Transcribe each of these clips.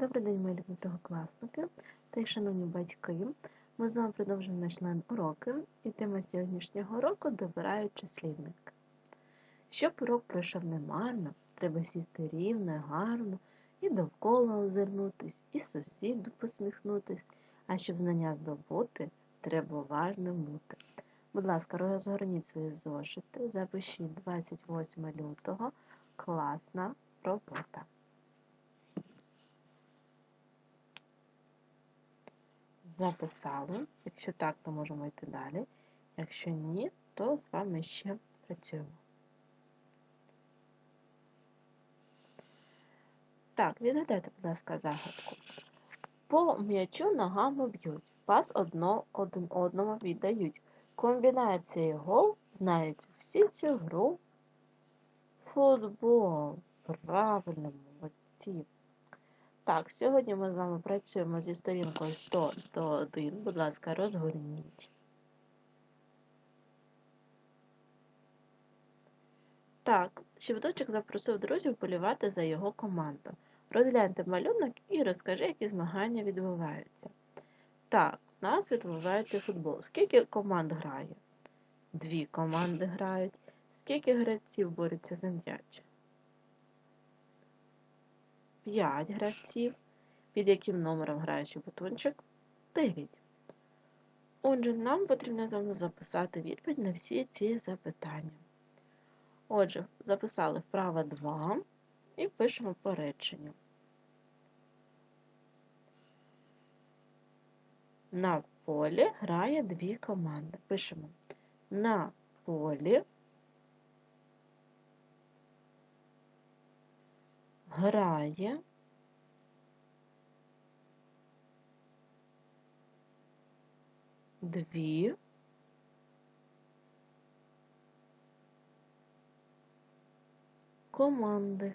Добрий день, мої любі другокласники та й шановні батьки. Ми з вами продовжуємо наш лайн уроки, і тема сьогоднішнього уроку добирають числівник. Щоб урок пройшов немарно, треба сісти рівно, гарно, і довкола озирнутись, і сусіду посміхнутись, а щоб знання здобути, треба уважним бути. Будь ласка, розгорніть свої зошити, запишіть 28 лютого, класна робота. Записали. Якщо так, то можемо йти далі. Якщо ні, то з вами ще працюємо. Так, відгадайте, будь ласка, загадку. По м'ячу ногами б'ють, пас одно, один одному віддають. Комбінації гол знають всі цю гру. Футбол. Правильно, молодці. Так, сьогодні ми з вами працюємо зі сторінкою 100-101. Будь ласка, розгорніть. Так, Щебеточок запросив друзів полювати за його команду. Розгляньте малюнок і розкажи, які змагання відбуваються. Так, у нас відбувається футбол. Скільки команд грає? Дві команди грають. Скільки гравців борються за м'яч? 5 гравців, під яким номером грає щебетунчик 9. Отже, нам потрібно з записати відповідь на всі ці запитання. Отже, записали вправо 2 і пишемо по реченню. На полі грає дві команди. Пишемо на полі грає дві команди.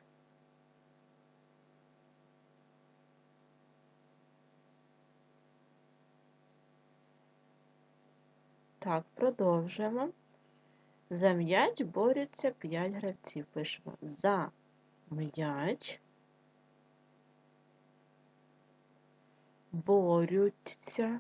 Так, продовжуємо. За м'яч борються 5 гравців. Пишемо за м'яч борються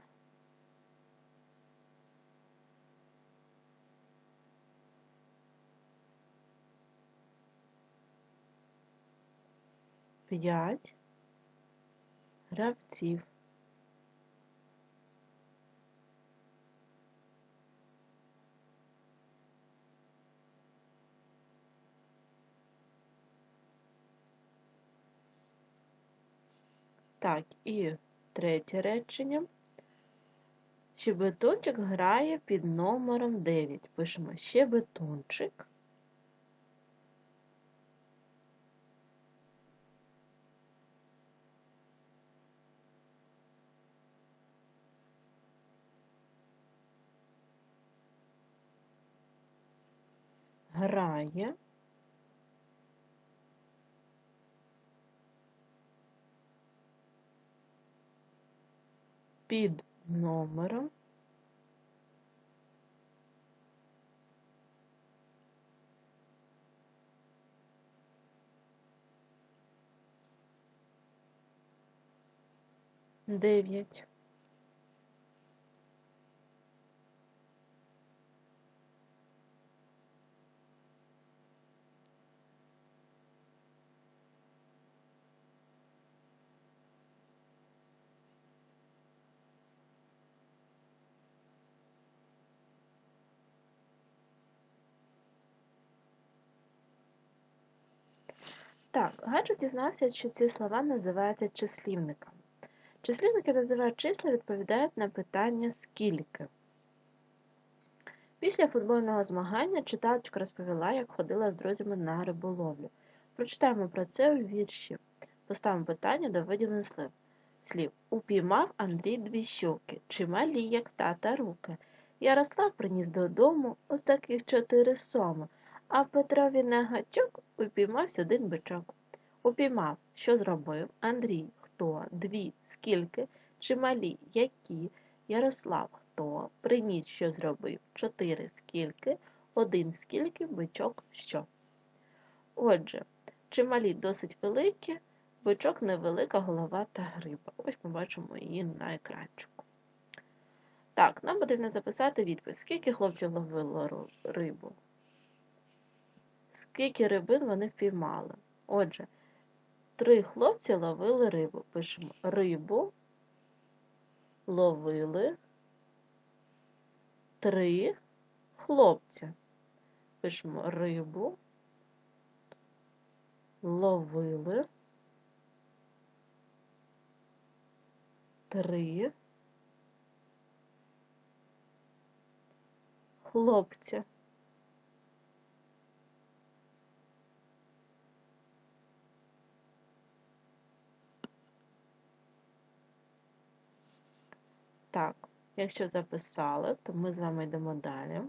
п'ять гравців. Так, і третє речення. Щебетунчик грає під номером 9. Пишемо щебетунчик. Грає під номером дев'ять. Так, гаджет дізнався, що ці слова називаються числівниками. Числівники називають числа, відповідають на питання скільки. Після футбольного змагання читачка розповіла, як ходила з друзями на риболовлю. Прочитаємо про це у вірші. Поставимо питання до виділених слів. Упіймав Андрій дві щоки, чималі, як тата руки. Ярослав приніс додому отаких чотири соми, а Петрові на гачок упіймався один бичок. Упіймав, що зробив Андрій, хто, дві, скільки, чималі, які, Ярослав, хто, приніс, що зробив, чотири, скільки, один, скільки, бичок, що. Отже, чималі досить великі, Бичок невелика голова та гриба. Ось ми бачимо її на екранчику. Так, нам потрібно записати відповідь. Скільки хлопців ловило рибу? Скільки рибин вони впіймали? Отже, три хлопці ловили рибу. Пишемо рибу, ловили три хлопця. Пишемо рибу, ловили три хлопця. Так, якщо записали, то ми з вами йдемо далі.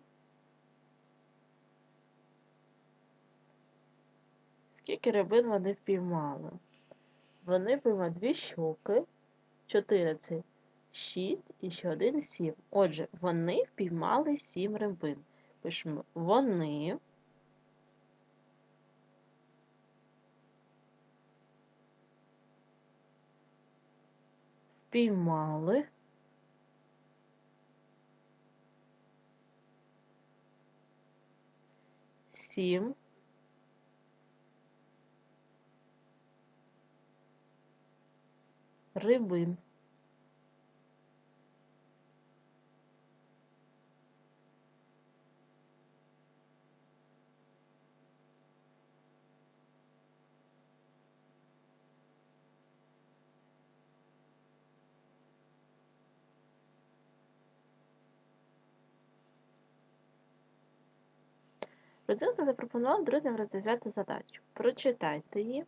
Скільки рибин вони впіймали? Вони поймали дві щуки, чотири це шість і ще один сім. Отже, вони впіймали сім рибин. Пишемо вони впіймали сім рибин. Родзинка запропонував друзям розв'язати задачу. Прочитайте її.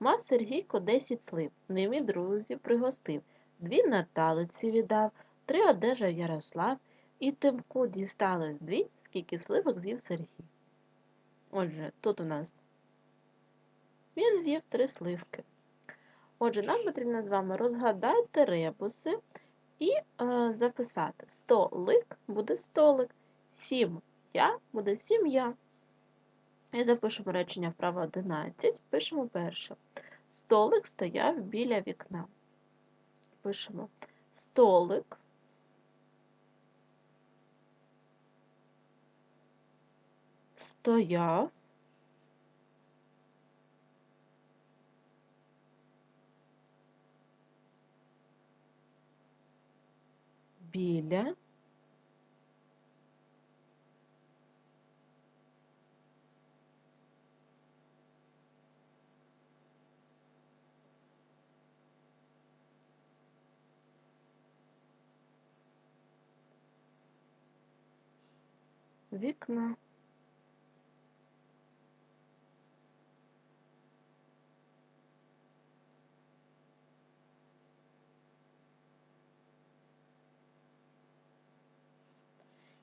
Мав Сергійко 10 слив, ними друзів пригостив, дві Наталиці віддав, три одержав Ярослав, і Тимку дісталось дві, скільки сливок з'їв Сергій. Отже, тут у нас він з'їв три сливки. Отже, нам потрібно з вами розгадати ребуси і е, записати. Столик буде столик, сім'я буде сім'я. І запишемо речення вправо 11. Пишемо перше. Столик стояв біля вікна. Пишемо столик. Стояв біля вікна.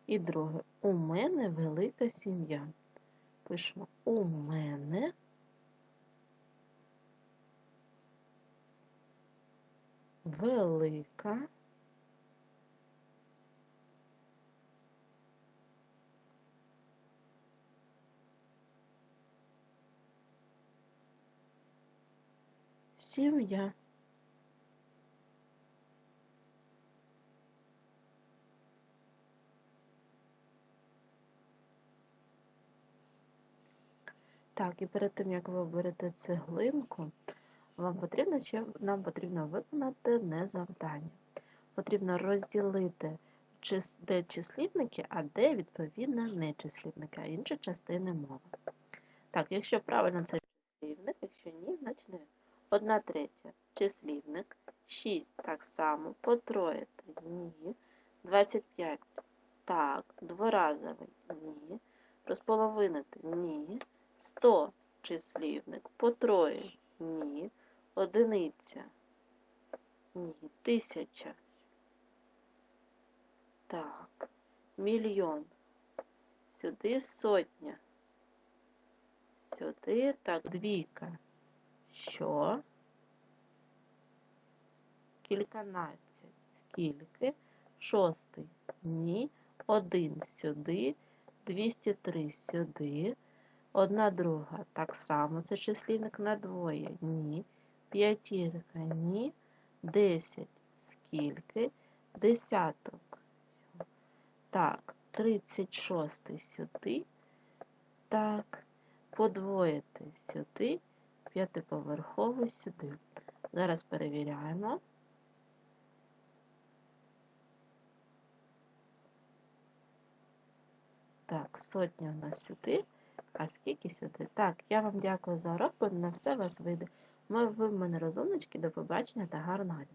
І друге. У мене велика сім'я. Пишемо у мене велика сім'я. Так, і перед тим, як ви берете цеглинку, вам потрібно ще нам потрібно виконати одне завдання. Потрібно розділити, де числівники, а де відповідно не числівники, а інші частини мови. Так, якщо правильно це числівник, якщо ні, значить не. Одна третя. Числівник, 6 так само, потроїти ні, 25 так, дворазовий ні, розполовинити ні, 100 числівник, потроїть ні, одиниця ні, тисяча. Так, мільйон. Сюди сотня. Сюди так, двійка. Що? Кільканадцять. Скільки? Шостий. Ні. Один сюди. 203 сюди. Одна друга. Так само. Це числівник на двоє. Ні. П'ятірка ні. Десять скільки? Десяток. Так, тридцять шостий сюди. Так, подвоїти сюди, п'ятиповерховий сюди. Зараз перевіряємо. Так, сотня у нас сюди, а скільки сюди? Так, я вам дякую за урок, на все вас вийде. Ми ви в мене розумнички, до побачення та гарного дня.